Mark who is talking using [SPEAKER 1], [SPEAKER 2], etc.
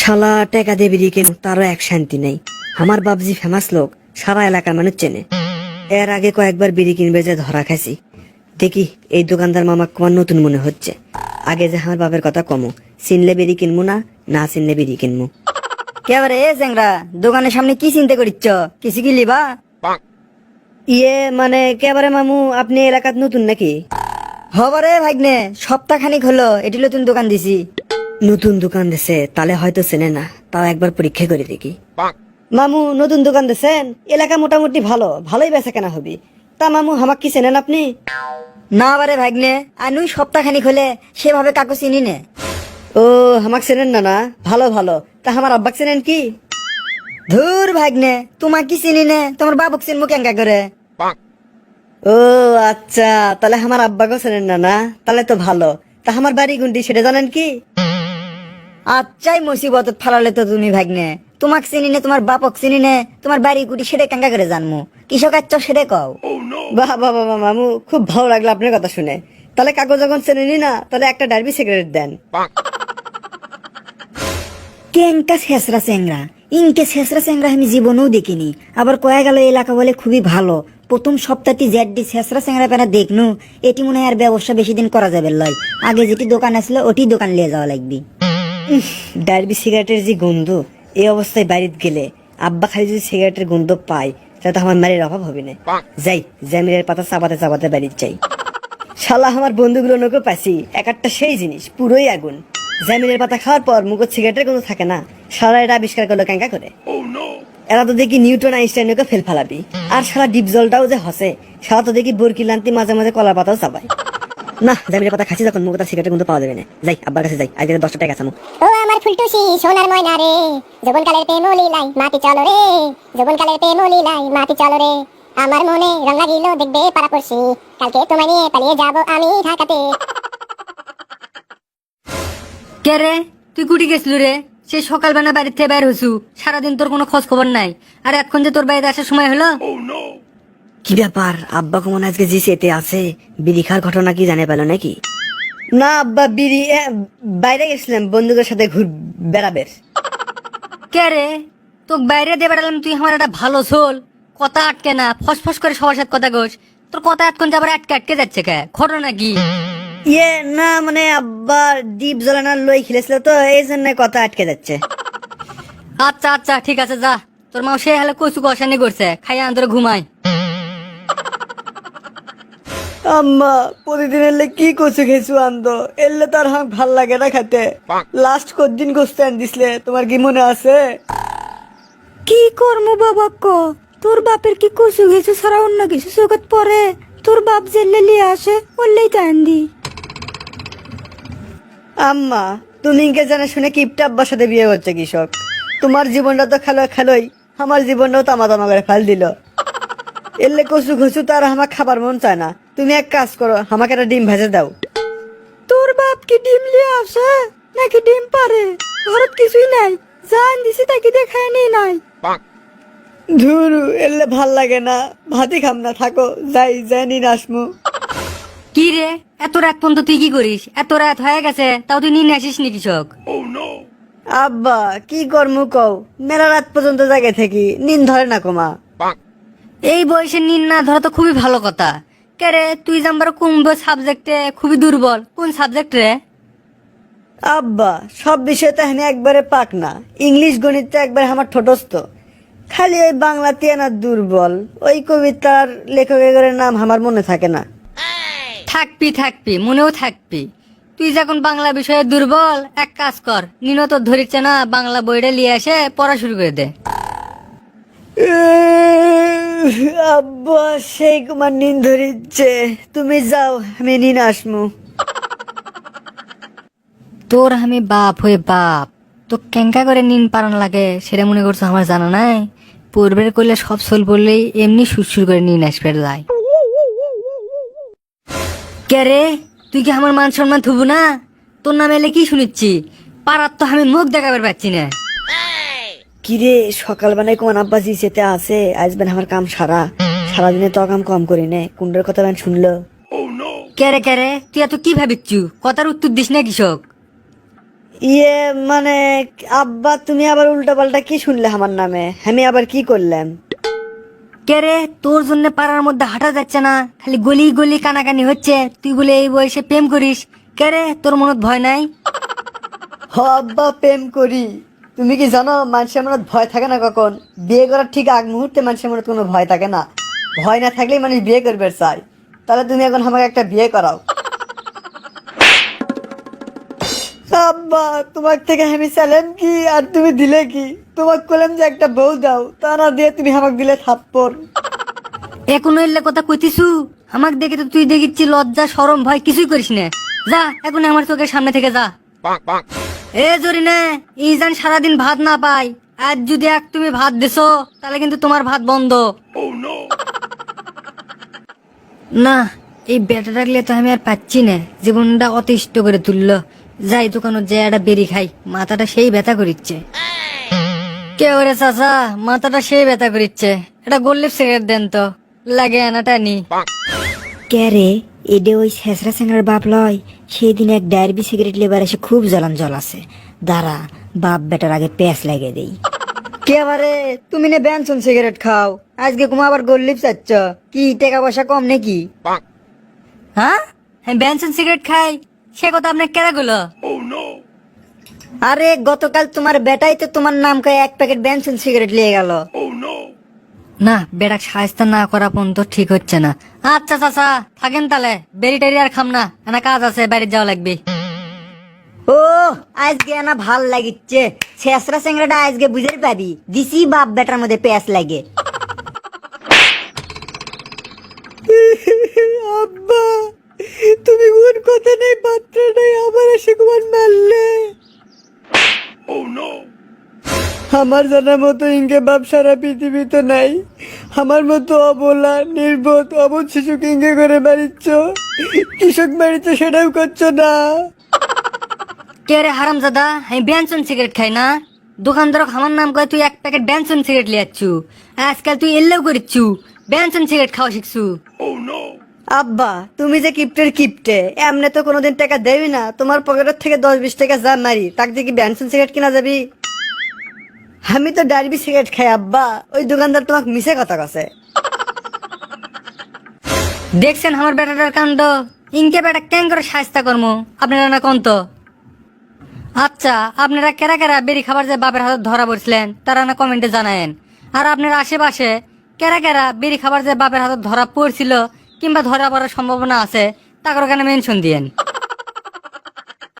[SPEAKER 1] শালা টাকা বেরিয়ে কেন তারও এক শান্তি নেই। আমার বাবজি ফেমাস লোক, সারা এলাকার মানুষ চেনে। এর আগে কয়েকবার বিড়ি কিনবে যে ধরা খাইছি। দেখি, এই দোকানদার মামা তোমার নতুন মনে হচ্ছে। আগে যে আমার বাপের কথা কমো, চিনলে বেরি কিনবো না না চিনলে বেরি কিনবো
[SPEAKER 2] কেবারে এ চেংরা দোকানের সামনে কি চিন্তা করিচ্ছ? কিছু কি লিবা?
[SPEAKER 1] ইয়ে মানে কেবারে মামু, আপনি এলাকাত নতুন নাকি?
[SPEAKER 2] হবারে ভাগ্নে সপ্তাহ খানিক হলো, এটি নতুন দোকান দিছি।
[SPEAKER 1] নতুন দোকান দিছে তাহলে হয়তো চেনে না। তাও একবার পরীক্ষা করে দেখি। মামু, নতুন দোকান দিছেন? এলাকা মোটামুটি ভালো, ভালোই বেচা কেনা হবি। তা মামু হামাক কি চেনেন আপনি?
[SPEAKER 2] না বারে ভাগ্নে, আনুই সপ্তাহ খানিক হলে সেভাবে কাকু চিনি নে?
[SPEAKER 1] ও হামাক চেনেন না না ভালো ভালো। তা আমার আব্বাক চেনেন কি?
[SPEAKER 2] ধুর ভাগ্নে তোমার কি চিনি নে? তোমার বাবুক চিনমু কেঙ্কা করে
[SPEAKER 1] ও আচ্ছা তাহলে আমার আব্বাকেও চেনেন না না তাহলে তো ভালো। তা আমার বাড়ি গুন্ডি সেটা জানেন কি?
[SPEAKER 2] আচ্ছাই মুসিবত ফালালে তো তুমি ভাগ্নে। তোমাক চিনি নে তোমার বাপক চিনি নে তোমার বাড়ি কুটি সেটা কেঙ্কা করে জানমু। কৃষক আচ্ছ সেটা কও।
[SPEAKER 1] বাহ বাহ বাহ বাহ, মামু খুব ভালো লাগল আপনার কথা শুনে। তাহলে কাগজ যখন চেনেনি না তাহলে একটা ডার্বি সিগারেট দেন।
[SPEAKER 2] কেঙ্কা শেষরা চেংরা ইনকে শেষরা চেংরা আমি জীবনেও দেখিনি। আবার কয়ে গেল এলাকা বলে খুবই ভালো। প্রথম সপ্তাহটি জেডডি শেষরা চেংরা পেনা দেখনু। এটি মনে হয় আর ব্যবসা বেশি দিন করা যাবে লয়। আগে যেটি দোকান আসলো ওটি দোকান নিয়ে যাওয়া লাগবে।
[SPEAKER 1] ডার্বি সিগারেটের যে গন্ধ এই অবস্থায় বাড়িতে গেলে আব্বা খালি যদি সিগারেটের গন্ধ পায় তাহলে তো আমার মারের অভাব হবে না। যাই জামিরের পাতা চাপাতে চাপাতে বাড়িতে যাই। শালা আমার বন্ধুগুলো নৌকো পাচ্ছি এক একটা সেই জিনিস পুরোই আগুন। জামিনের পাতা খাওয়ার পর মুখ সিগারেটের গন্ধ থাকে না। সারা এটা আবিষ্কার করল ক্যাঙ্কা করে। এরা তো দেখি নিউটন আইনস্টাইনকে ফেল ফালাবি। আর সারা ডিপ জলটাও যে হসে সারা তো দেখি বরকি লান্তি মাঝে মাঝে কলার পাতাও চাবাই না জামিনের পাতা খাচ্ছি যখন মুখ তার সিগারেটের গন্ধ পাওয়া যাবে না। যাই আব্বার কাছে যাই আজকে দশটা টাকা আছে
[SPEAKER 3] ও আমার ফুলটুসি সোনার ময়না রে। যৌবন কালের প্রেম লীলাই মাটি চলো রে। যৌবন কালের প্রেম লীলাই মাটি চলো রে। আমার মনে রং লাগিল দেখবে কালকে তোমায় নিয়ে পালিয়ে যাব আমি ঢাকাতে।
[SPEAKER 2] কে রে? তুই কুটি গেছিল রে? সে সকালবেলা থেকে বের হইছু। সারাদিন তোর কোনো খোঁজ খবর নাই। আর এখন যে তোর বাড়িতে আসার সময় হলো?
[SPEAKER 1] কি ব্যাপার? আব্বা কমন আজকে জি সেতে আছে। বিড়ি খাওয়ার ঘটনা কি জানে পেল নাকি? না আব্বা বিড়ি এ, বাইরে গেছিলাম বন্ধুদের সাথে ঘুর বেড়াবের।
[SPEAKER 2] কে রে? তোকে বাইরে দিয়ে বেড়ালাম তুই আমার একটা ভালো সোল কথা আটকে না ফসফস করে সবার সাথে কথা গোস তোর কথা এতক্ষণ যে আবার আটকে আটকে যাচ্ছে কে? ঘটনা কি?
[SPEAKER 1] ইয়ে না মানে আব্বা দ্বীপ জ্বলানোর লই খেলেছিল তো এই জন্য কথা আটকে যাচ্ছে।
[SPEAKER 2] আচ্ছা আচ্ছা ঠিক আছে যা। তোর মা সে হলে কচু কষানি করছে খাইয়া আন্তরে ঘুমাই
[SPEAKER 1] আম্মা প্রতিদিন এলে কি কচু খেছু আনতো এলে তার হাঁক ভালো লাগে না খেতে। লাস্ট কদিন গোস্ত আন দিছিলে? তোমার কি মনে আছে?
[SPEAKER 2] কি করম বাবা ক? তোর বাপের কি কচু গেছে সারা অন্য কিছু চোখত পরে তোর বাপ জেলে লিয়ে আসে বললেই তো আন্দি।
[SPEAKER 1] আম্মা তুমি কে জানা শুনে কিপটা আব্বার সাথে বিয়ে হচ্ছে কৃষক। তোমার জীবনটা তো খেলো খেলোই আমার জীবনটাও তামা তামা করে ফেল দিল। এলে কচু ঘুচু তার আমার খাবার মন চায় না। তুমি এক কাজ করো আমাকে একটা ডিম ভেজে দাও।
[SPEAKER 2] তোর বাপ কি ডিম লিয়ে আসে? নাকি ডিম পারে? ঘরত কিছুই নাই। জান দিছি তাকে দেখায় নেই নাই।
[SPEAKER 1] ধুরু এলে ভালো লাগে না। ভাতি খাম না থাকো। যাই জানি নাসমু
[SPEAKER 2] কি রে? এত রাত পর্যন্ত তুই কি করিস? এত রাত হয়ে গেছে তাও তুই নিয়ে আসিস নি কৃষক?
[SPEAKER 1] আব্বা কি কর্ম কও? মেলা রাত পর্যন্ত জাগে থাকি। নিন ধরে না কমা
[SPEAKER 2] এই বয়সে নিন না ধরা তো খুবই ভালো কথা। কে রে? তুই জাম্বার কোন সাবজেক্টে খুবই দুর্বল। কোন সাবজেক্ট রে?
[SPEAKER 1] আব্বা সব বিষয় তো এখানে একবারে পাক না। ইংলিশ গণিতটা একবারে আমার ঠোঁটস্থ। খালি ওই বাংলাতে না দুর্বল। ওই কবিতার লেখকের নাম আমার মনে থাকে না।
[SPEAKER 2] থাকবি থাকবি মনেও থাকবি। তুই যখন বাংলা বিষয়ে দুর্বল এক কাজ কর। নিনো তো ধরিচ্ছে না বাংলা বইটা নিয়ে এসে পড়া শুরু করে দে।
[SPEAKER 1] আব্বা, সেই কুমার নিন ধরিচ্ছে। তুমি যাও, আমি নিন আসমু।
[SPEAKER 2] তোর আমি বাপ হয়ে বাপ। তো করে নিন পারান লাগে, সেটা মনে করছ আমার জানা নাই? পূর্বের করলে সব সোল এমনি সুরসুর করে নিন আসবে যায় কে রে? তুই কি আমার মান সম্মান থুবু না? তোর নামে এলে কি শুনিচ্ছি? পাড়ার তো আমি মুখ দেখাবার পাচ্ছি না।
[SPEAKER 1] কিরে সকালবেলায় কোন আব্বা জি সেতে আছে? আজ বেন আমার কাম সারা। সারাদিনে তো কাম কম করি নে। কুন্ডের কথা বেন শুনলো।
[SPEAKER 2] কে রে কে রে? তুই এত কি ভাবিচ্ছু? কথার উত্তর দিস না কৃষক।
[SPEAKER 1] ইয়ে মানে আব্বা তুমি আবার উল্টা পাল্টা কি শুনলে আমার নামে? আমি আবার কি করলাম?
[SPEAKER 2] কে রে তোর জন্য পাড়ার মধ্যে হাঁটা যাচ্ছে না। খালি গলি গলি কানাকানি হচ্ছে। তুই বলে এই বয়সে প্রেম করিস। কে রে তোর মনত ভয় নাই?
[SPEAKER 1] হ আব্বা প্রেম করি। তুমি কি জানো মানুষের মনে ভয় থাকে না কখন? বিয়ে করার ঠিক আগ মুহূর্তে মানুষের মনে কোনো ভয় থাকে না। ভয় না থাকলেই মানুষ বিয়ে করবে চাই। তাহলে তুমি এখন আমাকে একটা বিয়ে করাও। আব্বা তোমার থেকে আমি চাইলাম কি? আর তুমি দিলে কি? তোমাকে কইলাম যে একটা বউ দাও। তা না দিয়ে তুমি আমাকে দিলে থাপ্পড়।
[SPEAKER 2] এখনও এলে কথা কইতিছু? আমাকে দেখে তো তুই দেখিচ্ছি লজ্জা সরম ভয় কিছুই করিস না। যা এখন আমার চোখের সামনে থেকে যা। এ জরিনে ইজান সারাদিন ভাত না পাই আজ যদি এক তুমি ভাত দিছো, তাহলে কিন্তু তোমার ভাত বন্ধ। না, এই বেটা রাখলে তো আমি আর পাচ্ছি না। জীবনটা অতিষ্ঠ করে তুললো। যাই দোকানে যে একটা বেরি খাই, মাথাটা সেই ব্যথা করিচ্ছে। কে ওরে চাচা, মাথাটা সেই ব্যথা করিচ্ছে। এটা গোল্লিপ সিগারেট দেন তো। লাগে আনাটা নি
[SPEAKER 4] কে রে? এডে ওই শেষরা সেঙ্গার বাপ লয় সেদিন এক ডায়ারবি সিগারেট লেবার এসে খুব জ্বলান জল আছে। দাঁড়া বাপ বেটার আগে প্যাঁচ লাগিয়ে দেই।
[SPEAKER 1] কে আবারে? তুমি না ব্যানসন সিগারেট খাও। আজকে কুমা আবার গোল্লিপ চাচ্ছ কি টাকা পয়সা কম নাকি?
[SPEAKER 2] হ্যাঁ? আমি বেনসন সিগারেট খাই। সে কথা আপনার কেরা গুলো?
[SPEAKER 1] আরে গতকাল তোমার বেটাই তো তোমার নাম কয়ে এক প্যাকেট বেনসন সিগারেট নিয়ে গেল।
[SPEAKER 2] না বেড়া সাহায্য না করা পর্যন্ত ঠিক হচ্ছে না। আচ্ছা চাচা থাকেন তাহলে। বেরি টেরি আর খাম না। এনা কাজ আছে বাড়ি যাওয়া লাগবে।
[SPEAKER 4] ও আজকে না ভালো লাগিচ্ছে। শেষরা সেঙ্গাটা আজকে বুঝে পাবি দিছি বাপ বেটার মধ্যে প্যাঁচ লাগে।
[SPEAKER 1] আব্বা তুমি কোন কথা নেই পাত্র নেই আবার এসে কুমার মারলে। আমার জানার মতো ইনকে বাপ সারা পৃথিবীতে নাই। আমার মতো অবলা নির্বোধ অবোধ শিশুকে ইঙ্গে করে বাড়িচ্ছ কৃষক বাড়িচ্ছ সেটাও করছ না?
[SPEAKER 2] কে রে হারাম দাদা আমি বেনসন সিগারেট খাই না। দোকানদার আমার নাম কয় তুই এক প্যাকেট বেনসন সিগারেট লিয়াচ্ছু আজকাল তুই এল্লেও করিচ্ছু। বেনসন সিগারেট খাওয়া শিখছু।
[SPEAKER 1] আব্বা তুমি যে কিপ্টের কিপ্টে এমনি তো কোনোদিন টাকা দেবি না। তোমার পকেটের থেকে দশ বিশ টাকা যা মারি তাকে দিয়ে কি ব্যানসন সিগারেট কিনা যাবি? আমি তো ডারবি সিগারেট খাই, আব্বা। ওই দোকানদার তোমাকে মিশে কথা কছে।
[SPEAKER 2] দেখছেন আমার বেটাটার কাণ্ড? ইনকে বেটা কেন করে সাহস্তা কর্ম? আপনারা না কন্ত? আচ্ছা আপনারা কেরা কেরা বেরি খাবার যে বাপের হাতে ধরা পড়ছিলেন, তারা না কমেন্টে জানায়েন। আর আপনার আশেপাশে কেরা কেরা বেরি খাবার যে বাপের হাতে ধরা পড়ছিল কিংবা ধরা পড়ার সম্ভাবনা আছে, তাকে কেন মেনশন দিয়েন।